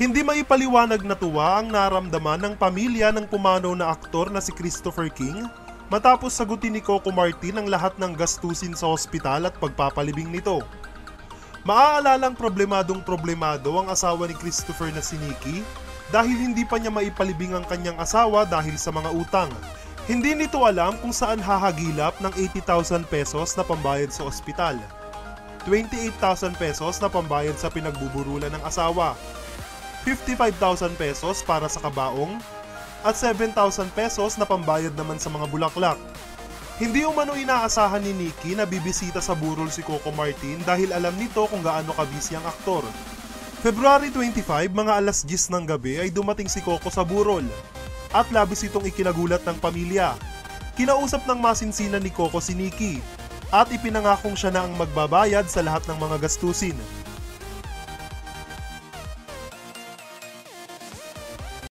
Hindi maipaliwanag na tuwa ang naramdaman ng pamilya ng pumanaw na aktor na si Christopher King matapos sagutin ni Coco Martin ang lahat ng gastusin sa ospital at pagpapalibing nito. Maaalalang problemadong problemado ang asawa ni Christopher na si Nikki dahil hindi pa niya maipalibing ang kanyang asawa dahil sa mga utang. Hindi nito alam kung saan hahagilap ng 80,000 pesos na pambayad sa ospital. 28,000 pesos na pambayad sa pinagbuburulan ng asawa. 55,000 pesos para sa kabaong at 7,000 pesos na pambayad naman sa mga bulaklak. Hindi umano inaasahan ni Nikki na bibisita sa burol si Coco Martin dahil alam nito kung gaano kabisi ang aktor. February 25, mga alas 10 ng gabi ay dumating si Coco sa burol at labis itong ikinagulat ng pamilya. Kinausap ng masinsinan ni Coco si Nikki at ipinangakong siya na ang magbabayad sa lahat ng mga gastusin.